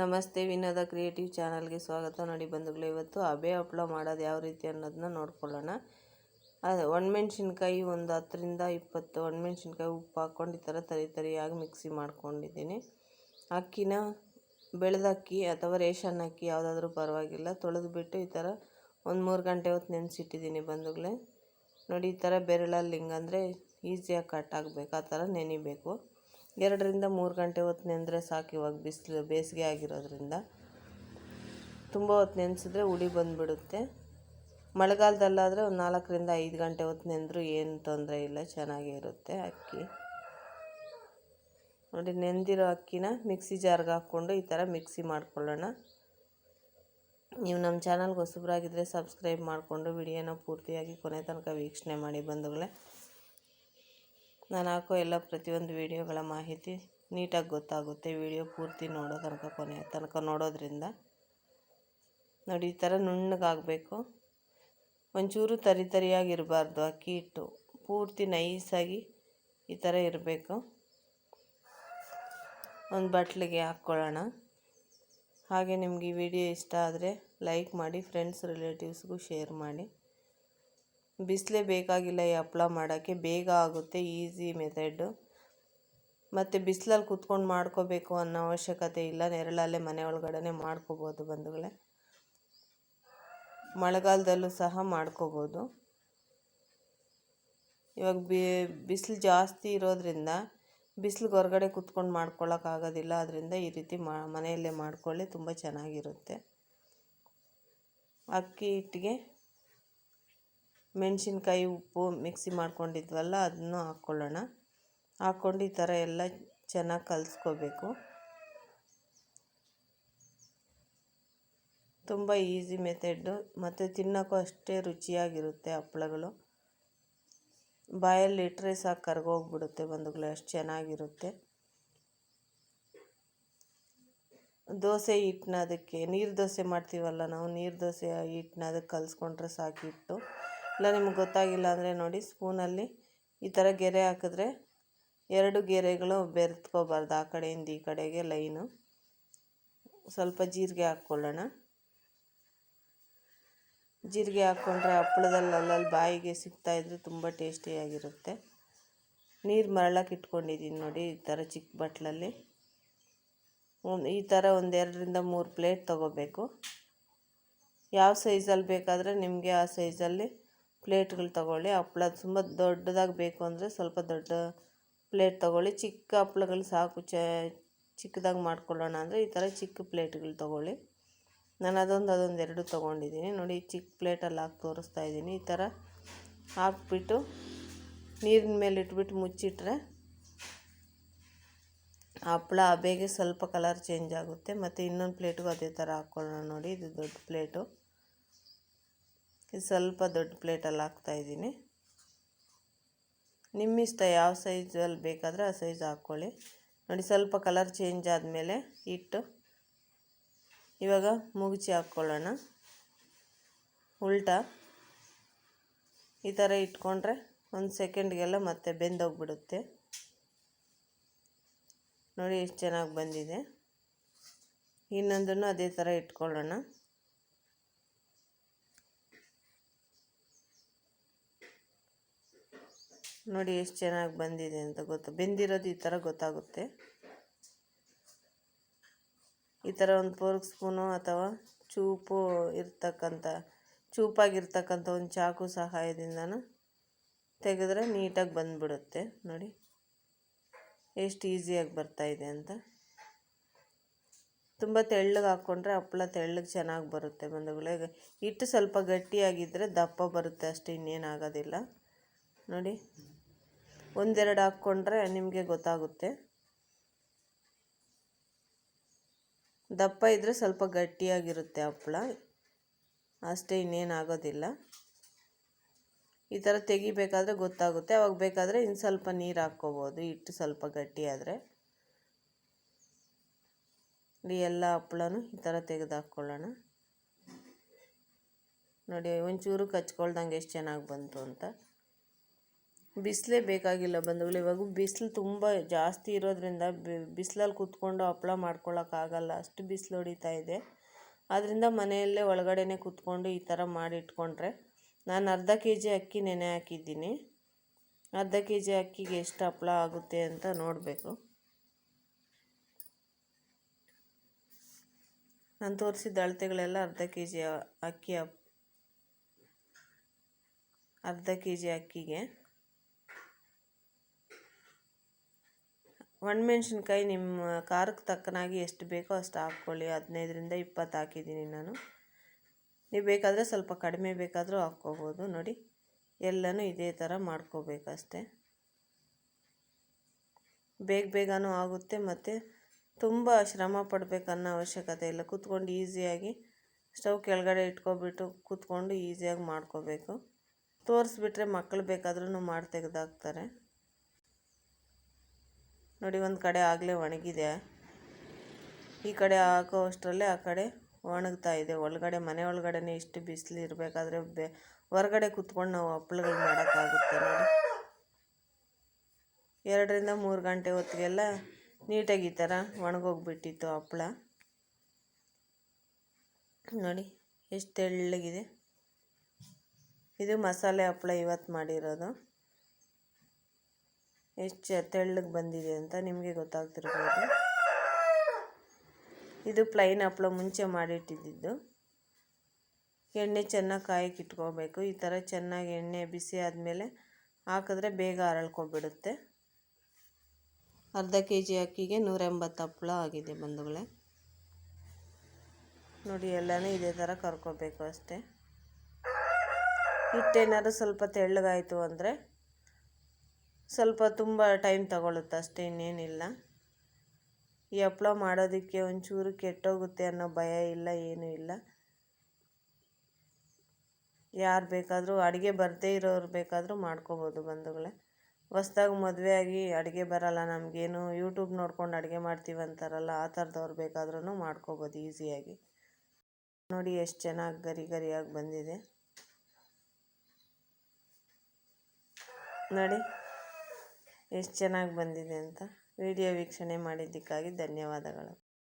ನಮಸ್ತೆ, ವಿನೋದ ಕ್ರಿಯೇಟಿವ್ ಚಾನಲ್ಗೆ ಸ್ವಾಗತ. ನೋಡಿ ಬಂಧುಗಳು, ಇವತ್ತು ಅಬೆ ಹಪ್ಪಳ ಮಾಡೋದು ಯಾವ ರೀತಿ ಅನ್ನೋದನ್ನ ನೋಡ್ಕೊಳ್ಳೋಣ. ಅದು, ಒಣಮೆಣ್ಸಿನ್ಕಾಯಿ ಒಂದು ಹತ್ತರಿಂದ ಇಪ್ಪತ್ತು ಒಣಮೆಣ್ಸಿನ್ಕಾಯಿ ಉಪ್ಪು ಹಾಕ್ಕೊಂಡು ಈ ಥರ ತರಿ ತರಿಯಾಗಿ ಮಿಕ್ಸಿ ಮಾಡ್ಕೊಂಡಿದ್ದೀನಿ. ಅಕ್ಕಿನ ಬೆಳೆದಕ್ಕಿ ಅಥವಾ ರೇಷನ್ ಅಕ್ಕಿ ಯಾವುದಾದ್ರೂ ಪರವಾಗಿಲ್ಲ. ತೊಳೆದುಬಿಟ್ಟು ಈ ಥರ ಒಂದು ಮೂರು ಗಂಟೆ ಹೊತ್ತು ನೆನೆಸಿಟ್ಟಿದ್ದೀನಿ ಬಂಧುಗಳೇ. ನೋಡಿ, ಈ ಥರ ಬೆರಳಲ್ಲಿ ಹಿಂಗಂದರೆ ಈಸಿಯಾಗಿ ಕಟ್ ಆಗಬೇಕು. ಆ ಥರ ನೆನಿಬೇಕು. ಎರಡರಿಂದ ಮೂರು ಗಂಟೆ ಹೊತ್ತು ನೆಂದರೆ ಸಾಕು ಇವಾಗ ಬಿಸಿಲು ಬೇಸಿಗೆ ಆಗಿರೋದ್ರಿಂದ. ತುಂಬ ಹೊತ್ತು ನೆನೆಸಿದ್ರೆ ಉಳಿ ಬಂದುಬಿಡುತ್ತೆ. ಮಳೆಗಾಲದಲ್ಲಾದರೆ ಒಂದು ನಾಲ್ಕರಿಂದ ಐದು ಗಂಟೆ ಹೊತ್ತು ನೆಂದರೂ ಏನು ತೊಂದರೆ ಇಲ್ಲ, ಚೆನ್ನಾಗೇ ಇರುತ್ತೆ ಅಕ್ಕಿ. ನೋಡಿ, ನೆಂದಿರೋ ಅಕ್ಕಿನ ಮಿಕ್ಸಿ ಜಾರ್ಗೆ ಹಾಕ್ಕೊಂಡು ಈ ಥರ ಮಿಕ್ಸಿ ಮಾಡ್ಕೊಳ್ಳೋಣ. ನೀವು ನಮ್ಮ ಚಾನಲ್ಗೆ ಹೊಸಬ್ರಾಗಿದ್ದರೆ ಸಬ್ಸ್ಕ್ರೈಬ್ ಮಾಡಿಕೊಂಡು ವಿಡಿಯೋನ ಪೂರ್ತಿಯಾಗಿ ಕೊನೆ ತನಕ ವೀಕ್ಷಣೆ ಮಾಡಿ ಬಂಧುಗಳೇ. ನಾನು ಹಾಕೋ ಎಲ್ಲ ಪ್ರತಿಯೊಂದು ವಿಡಿಯೋಗಳ ಮಾಹಿತಿ ನೀಟಾಗಿ ಗೊತ್ತಾಗುತ್ತೆ. ವಿಡಿಯೋ ಪೂರ್ತಿ ನೋಡೋ ತನಕ, ಕೊನೆ ತನಕ ನೋಡೋದ್ರಿಂದ ನೋಡಿ, ಈ ಥರ ನುಣ್ಣಗಾಗಬೇಕು. ಒಂಚೂರು ತರಿ ತರಿಯಾಗಿರಬಾರ್ದು, ಅಕ್ಕಿ ಹಿಟ್ಟು ಪೂರ್ತಿ ನೈಸಾಗಿ ಈ ಥರ ಇರಬೇಕು. ಒಂದು ಬಟ್ಲಿಗೆ ಹಾಕ್ಕೊಳ್ಳೋಣ. ಹಾಗೆ ನಿಮಗೆ ಈ ವಿಡಿಯೋ ಇಷ್ಟ ಆದರೆ ಲೈಕ್ ಮಾಡಿ ಫ್ರೆಂಡ್ಸ್ ರಿಲೇಟಿವ್ಸ್ಗೂ ಶೇರ್ ಮಾಡಿ. ಬಿಸಿಲೇ ಬೇಕಾಗಿಲ್ಲ ಈ ಹಪ್ಳ ಮಾಡೋಕ್ಕೆ. ಬೇಗ ಆಗುತ್ತೆ, ಈಸಿ ಮೆಥಡು. ಮತ್ತು ಬಿಸಿಲಲ್ಲಿ ಕುತ್ಕೊಂಡು ಮಾಡ್ಕೋಬೇಕು ಅನ್ನೋ ಅವಶ್ಯಕತೆ ಇಲ್ಲ. ನೆರಳಲ್ಲೇ ಮನೆ ಒಳಗಡೆ ಮಾಡ್ಕೋಬೋದು ಬಂಧುಗಳೇ. ಮಳೆಗಾಲದಲ್ಲೂ ಸಹ ಮಾಡ್ಕೋಬೋದು. ಇವಾಗ ಬಿ, ಬಿಸಿಲು ಜಾಸ್ತಿ ಇರೋದ್ರಿಂದ ಬಿಸಿಲಿಗೆ ಹೊರಗಡೆ ಕುತ್ಕೊಂಡು ಮಾಡ್ಕೊಳ್ಳೋಕ್ಕಾಗೋದಿಲ್ಲ ಅದರಿಂದ ಈ ರೀತಿ ಮಾ, ಮನೆಯಲ್ಲೇ ಮಾಡ್ಕೊಳ್ಳಿ, ತುಂಬ ಚೆನ್ನಾಗಿರುತ್ತೆ. ಅಕ್ಕಿ ಹಿಟ್ಟಿಗೆ ಮೆಣಸಿನ್ಕಾಯಿ ಉಪ್ಪು ಮಿಕ್ಸಿ ಮಾಡ್ಕೊಂಡಿದ್ವಲ್ಲ, ಅದನ್ನು ಹಾಕ್ಕೊಳ್ಳೋಣ. ಹಾಕ್ಕೊಂಡು ಈ ಥರ ಎಲ್ಲ ಚೆನ್ನಾಗಿ ಕಲಿಸ್ಕೋಬೇಕು. ತುಂಬ ಈಸಿ ಮೆಥೆಡ್ಡು, ಮತ್ತು ತಿನ್ನೋಕ್ಕೂ ಅಷ್ಟೇ ರುಚಿಯಾಗಿರುತ್ತೆ ಹಪ್ಪಳಗಳು. ಬಾಯಲ್ಲಿ ಇಟ್ಟರೆ ಸಾಕು, ಕರ್ಗೋಗ್ಬಿಡುತ್ತೆ ಒಂದು ಅಷ್ಟು ಚೆನ್ನಾಗಿರುತ್ತೆ. ದೋಸೆ ಹಿಟ್ಟನ್ನ ಅದಕ್ಕೆ, ನೀರು ದೋಸೆ ಮಾಡ್ತೀವಲ್ಲ ನಾವು, ನೀರು ದೋಸೆ ಹಿಟ್ಟನ್ನ ಅದಕ್ಕೆ ಕಲಿಸ್ಕೊಂಡ್ರೆ ಸಾಕಿಟ್ಟು. ಇಲ್ಲ, ನಿಮ್ಗೆ ಗೊತ್ತಾಗಿಲ್ಲ ಅಂದರೆ ನೋಡಿ, ಸ್ಪೂನಲ್ಲಿ ಈ ಥರ ಗೆರೆ ಹಾಕಿದ್ರೆ ಎರಡು ಗೆರೆಗಳು ಬೆರೆತ್ಕೋಬಾರ್ದು ಆ ಕಡೆಯಿಂದ ಈ ಕಡೆಗೆ ಲೈನು. ಸ್ವಲ್ಪ ಜೀರಿಗೆ ಹಾಕ್ಕೊಳ್ಳೋಣ. ಜೀರಿಗೆ ಹಾಕ್ಕೊಂಡ್ರೆ ಹಪ್ಪಳದಲ್ಲಿ ಅಲ್ಲಲ್ಲಿ ಬಾಯಿಗೆ ಸಿಗ್ತಾಯಿದ್ರೆ ತುಂಬ ಟೇಸ್ಟಿಯಾಗಿರುತ್ತೆ ನೀರು ಮರಳಕ್ಕೆ ಇಟ್ಕೊಂಡಿದ್ದೀನಿ ನೋಡಿ, ಈ ಥರ ಚಿಕ್ಕ ಬಟ್ಲಲ್ಲಿ. ಈ ಥರ ಒಂದೆರಡರಿಂದ ಮೂರು ಪ್ಲೇಟ್ ತೊಗೋಬೇಕು. ಯಾವ ಸೈಜಲ್ಲಿ ಬೇಕಾದರೆ ನಿಮಗೆ ಆ ಸೈಜಲ್ಲಿ ಪ್ಲೇಟ್ಗಳು ತಗೊಳ್ಳಿ. ಹಪ್ಳ ತುಂಬ ದೊಡ್ಡದಾಗಿ ಬೇಕು ಅಂದರೆ ಸ್ವಲ್ಪ ದೊಡ್ಡ ಪ್ಲೇಟ್ ತಗೊಳ್ಳಿ. ಚಿಕ್ಕ ಹಪ್ಳಗಳು ಸಾಕು. ಚ ಚಿಕ್ಕದಾಗಿ ಮಾಡ್ಕೊಳ್ಳೋಣ ಅಂದರೆ ಈ ಥರ ಚಿಕ್ಕ ಪ್ಲೇಟ್ಗಳು ತೊಗೊಳ್ಳಿ. ನಾನು ಅದೊಂದು ಅದೊಂದು ಎರಡು ತೊಗೊಂಡಿದ್ದೀನಿ. ನೋಡಿ ಚಿಕ್ಕ ಪ್ಲೇಟಲ್ಲಿ ಹಾಕಿ ತೋರಿಸ್ತಾ ಇದ್ದೀನಿ. ಈ ಥರ ಹಾಕ್ಬಿಟ್ಟು ನೀರಿನ ಮೇಲೆ ಇಟ್ಬಿಟ್ಟು ಮುಚ್ಚಿಟ್ರೆ ಹಪ್ಳ ಬೇಗ ಸ್ವಲ್ಪ ಕಲರ್ ಚೇಂಜ್ ಆಗುತ್ತೆ. ಮತ್ತು ಇನ್ನೊಂದು ಪ್ಲೇಟ್ಗೂ ಅದೇ ಥರ ಹಾಕ್ಕೊಳ್ಳೋಣ ನೋಡಿ. ಇದು ದೊಡ್ಡ ಪ್ಲೇಟು. ಇದು ಸ್ವಲ್ಪ ದೊಡ್ಡ ಪ್ಲೇಟಲ್ಲಿ ಹಾಕ್ತಾಯಿದ್ದೀನಿ ನಿಮ್ಮಿಷ್ಟ ಯಾವ ಸೈಜಲ್ಲಿ ಬೇಕಾದರೆ ಆ ಸೈಜ್ ಹಾಕ್ಕೊಳ್ಳಿ. ನೋಡಿ, ಸ್ವಲ್ಪ ಕಲರ್ ಚೇಂಜ್ ಆದಮೇಲೆ ಇಟ್ಟು ಇವಾಗ ಮುಗುಚಿ ಹಾಕ್ಕೊಳ್ಳೋಣ. ಉಲ್ಟಾ. ಈ ಥರ ಇಟ್ಕೊಂಡ್ರೆ ಒಂದು ಸೆಕೆಂಡ್ಗೆಲ್ಲ ಮತ್ತೆ ಬೆಂದೋಗ್ಬಿಡುತ್ತೆ. ನೋಡಿ, ಎಷ್ಟು ಚೆನ್ನಾಗಿ ಬಂದಿದೆ. ಇನ್ನೊಂದನ್ನು ಅದೇ ಥರ ಇಟ್ಕೊಳ್ಳೋಣ. ನೋಡಿ ಎಷ್ಟು ಚೆನ್ನಾಗಿ ಬಂದಿದೆ ಅಂತ ಗೊತ್ತು. ಬೆಂದಿರೋದು ಈ ಥರ ಗೊತ್ತಾಗುತ್ತೆ. ಈ ಥರ ಒಂದು ಫೋರ್ಕ್ ಸ್ಪೂನು ಅಥವಾ ಚೂಪು ಇರ್ತಕ್ಕಂಥ, ಚೂಪಾಗಿರ್ತಕ್ಕಂಥ ಒಂದು ಚಾಕು ಸಹಾಯದಿಂದನೂ ತೆಗೆದ್ರೆ ನೀಟಾಗಿ ಬಂದುಬಿಡುತ್ತೆ. ನೋಡಿ ಎಷ್ಟು ಈಸಿಯಾಗಿ ಬರ್ತಾಯಿದೆ ಅಂತ. ತುಂಬ ತೆಳ್ಳಗೆ ಹಾಕ್ಕೊಂಡ್ರೆ ಹಪ್ಪಳ ತೆಳ್ಳಗೆ ಚೆನ್ನಾಗಿ ಬರುತ್ತೆ ಬಂಧುಗಳೇ. ಹಿಟ್ಟು ಸ್ವಲ್ಪ ಗಟ್ಟಿಯಾಗಿದ್ದರೆ ದಪ್ಪ ಬರುತ್ತೆ ಅಷ್ಟೇ ಇನ್ನೇನಾಗೋದಿಲ್ಲ ನೋಡಿ. ಒಂದೆರಡು ಹಾಕ್ಕೊಂಡ್ರೆ ನಿಮಗೆ ಗೊತ್ತಾಗುತ್ತೆ. ದಪ್ಪ ಇದ್ದರೆ ಸ್ವಲ್ಪ ಗಟ್ಟಿಯಾಗಿರುತ್ತೆ ಹಪ್ಪಳ. ಅಷ್ಟೇ ಇನ್ನೇನಾಗೋದಿಲ್ಲ ಈ ಥರ ತೆಗಿಬೇಕಾದ್ರೆ ಗೊತ್ತಾಗುತ್ತೆ. ಅವಾಗ ಬೇಕಾದರೆ ಇನ್ನು ಸ್ವಲ್ಪ ನೀರು ಹಾಕ್ಕೋಬೋದು. ಹಿಟ್ಟು ಸ್ವಲ್ಪ ಗಟ್ಟಿಯಾದರೆ ಎಲ್ಲ ಹಪ್ಪಳನೂ ಈ ಥರ ತೆಗೆದು ಹಾಕ್ಕೊಳ್ಳೋಣ ನೋಡಿ, ಒಂಚೂರು ಕಚ್ಕೊಳ್ದಂಗೆ ಎಷ್ಟು ಚೆನ್ನಾಗಿ ಬಂತು ಅಂತ. ಬಿಸಿಲೇ ಬೇಕಾಗಿಲ್ಲ ಬಂಧುಗಳು. ಇವಾಗ ಬಿಸಿಲು ತುಂಬ ಜಾಸ್ತಿ ಇರೋದ್ರಿಂದ ಬಿಸಿಲಲ್ಲಿ ಕೂತ್ಕೊಂಡು ಹಪ್ಪಳ ಮಾಡ್ಕೊಳ್ಳೋಕ್ಕಾಗಲ್ಲ ಅಷ್ಟು ಬಿಸಿಲು ಹೊಡಿತಾ ಇದೆ. ಆದ್ದರಿಂದ ಮನೆಯಲ್ಲೇ ಒಳಗಡೆನೇ ಕೂತ್ಕೊಂಡು ಈ ಥರ ಮಾಡಿಟ್ಕೊಂಡ್ರೆ ನಾನು ಅರ್ಧ ಕೆ ಜಿ ಅಕ್ಕಿ ನೆನೆ ಹಾಕಿದ್ದೀನಿ. ಅರ್ಧ ಕೆ ಜಿ ಅಕ್ಕಿಗೆ ಎಷ್ಟು ಹಪ್ಳ ಆಗುತ್ತೆ ಅಂತ ನೋಡಬೇಕು. ನಾನು ತೋರಿಸಿದ ಅಳತೆಗಳೆಲ್ಲ ಅರ್ಧ ಕೆ ಜಿ ಅಕ್ಕಿ ಅರ್ಧ ಕೆ ಜಿ ಅಕ್ಕಿಗೆ. ಒಣಮೆಣ್ಸಿನ್ಕಾಯಿ ನಿಮ್ಮ ಖಾರಕ್ಕೆ ತಕ್ಕನಾಗಿ ಎಷ್ಟು ಬೇಕೋ ಅಷ್ಟು ಹಾಕ್ಕೊಳ್ಳಿ. ಹದಿನೈದರಿಂದ ಇಪ್ಪತ್ತು ಹಾಕಿದ್ದೀನಿ ನಾನು. ನೀವು ಬೇಕಾದರೆ ಸ್ವಲ್ಪ ಕಡಿಮೆ ಬೇಕಾದರೂ ಹಾಕ್ಕೋಬೋದು. ನೋಡಿ, ಎಲ್ಲನೂ ಇದೇ ಥರ ಮಾಡ್ಕೋಬೇಕಷ್ಟೆ. ಬೇಗ ಬೇಗನೂ ಆಗುತ್ತೆ ಮತ್ತು ತುಂಬ ಶ್ರಮ ಪಡಬೇಕನ್ನೋ ಅವಶ್ಯಕತೆ ಇಲ್ಲ. ಕೂತ್ಕೊಂಡು ಈಸಿಯಾಗಿ ಸ್ಟವ್ ಕೆಳಗಡೆ ಇಟ್ಕೊಬಿಟ್ಟು ಕೂತ್ಕೊಂಡು ಈಸಿಯಾಗಿ ಮಾಡ್ಕೋಬೇಕು. ತೋರಿಸ್ಬಿಟ್ರೆ ಮಕ್ಕಳು ಬೇಕಾದ್ರೂ ಮಾಡಿ ತೆಗೆದಾಕ್ತಾರೆ ನೋಡಿ, ಒಂದು ಕಡೆ ಆಗಲೇ ಒಣಗಿದೆ. ಈ ಕಡೆ ಹಾಕೋ ಅಷ್ಟರಲ್ಲೇ ಆ ಕಡೆ ಒಣಗ್ತಾ ಇದೆ. ಒಳಗಡೆ, ಮನೆ ಒಳಗಡೆನೇ ಇಷ್ಟು ಬಿಸಿಲು ಇರಬೇಕಾದ್ರೆ ಬೆ, ಹೊರಗಡೆ ಕುತ್ಕೊಂಡು ನಾವು ಹಪ್ಪಳಗಳು ಮಾಡೋಕ್ಕಾಗುತ್ತೆ ನೋಡಿ. ಎರಡರಿಂದ ಮೂರು ಗಂಟೆ ಹೊತ್ತಿಗೆಲ್ಲ ನೀಟಾಗಿ ಈ ಥರ ಒಣಗೋಗ್ಬಿಟ್ಟಿತ್ತು ಹಪ್ಪಳ ನೋಡಿ, ಎಷ್ಟು ತೆಳ್ಳಗಿದೆ. ಇದು ಮಸಾಲೆ ಹಪ್ಪಳ ಇವತ್ತು ಮಾಡಿರೋದು. ಎಷ್ಟು ತೆಳ್ಳಗೆ ಬಂದಿದೆ ಅಂತ ನಿಮಗೆ ಗೊತ್ತಾಗ್ತಿರ್ಬೋದು. ಇದು ಪ್ಲೈನ್ ಹಪ್ಳ ಮುಂಚೆ ಮಾಡಿಟ್ಟಿದ್ದು. ಎಣ್ಣೆ ಚೆನ್ನಾಗಿ ಕಾಯಕ್ಕಿಟ್ಕೋಬೇಕು ಈ ಥರ ಚೆನ್ನಾಗಿ ಎಣ್ಣೆ ಬಿಸಿ ಆದಮೇಲೆ ಹಾಕಿದ್ರೆ ಬೇಗ ಅರಳ್ಕೊಬಿಡುತ್ತೆ ಅರ್ಧ ಕೆ ಜಿ ಅಕ್ಕಿಗೆ ನೂರೆಂಬತ್ತು ಹಪ್ಳ ಆಗಿದೆ ಬಂಧುಗಳೇ. ನೋಡಿ, ಎಲ್ಲನೂ ಇದೇ ಥರ ಕರ್ಕೋಬೇಕು ಅಷ್ಟೇ. ಹಿಟ್ಟೇನಾದ್ರು ಸ್ವಲ್ಪ ತೆಳ್ಳಗಾಯಿತು ಅಂದರೆ ಸ್ವಲ್ಪ ತುಂಬ ಟೈಮ್ ತಗೊಳುತ್ತೆ, ಅಷ್ಟೇ ಇನ್ನೇನಿಲ್ಲ. ಈ ಹಪ್ಳ ಮಾಡೋದಕ್ಕೆ ಒಂಚೂರು ಕೆಟ್ಟೋಗುತ್ತೆ ಅನ್ನೋ ಭಯ ಇಲ್ಲ, ಏನೂ ಇಲ್ಲ. ಯಾರು ಬೇಕಾದರೂ ಅಡುಗೆ ಬರದೇ ಇರೋರು ಬೇಕಾದರೂ ಮಾಡ್ಕೋಬೋದು ಬಂಧುಗಳೇ. ಹೊಸ್ದಾಗಿ ಮದುವೆ ಆಗಿ ಅಡುಗೆ ಬರಲ್ಲ ನಮಗೇನು ಯೂಟ್ಯೂಬ್ ನೋಡ್ಕೊಂಡು ಅಡುಗೆ ಮಾಡ್ತೀವಿ ಅಂತಾರಲ್ಲ, ಆ ಥರದವ್ರು ಬೇಕಾದ್ರೂ ಮಾಡ್ಕೋಬೋದು ಈಸಿಯಾಗಿ. ನೋಡಿ ಎಷ್ಟು ಚೆನ್ನಾಗಿ ಗರಿ ಗರಿಯಾಗಿ ಬಂದಿದೆ. ನೋಡಿ. ಎಷ್ಟು ಚೆನ್ನಾಗಿ ಬಂದಿದೆ ಅಂತ ವೀಡಿಯೋ ವೀಕ್ಷಣೆ ಮಾಡಿದ್ದಕ್ಕಾಗಿ ಧನ್ಯವಾದಗಳು.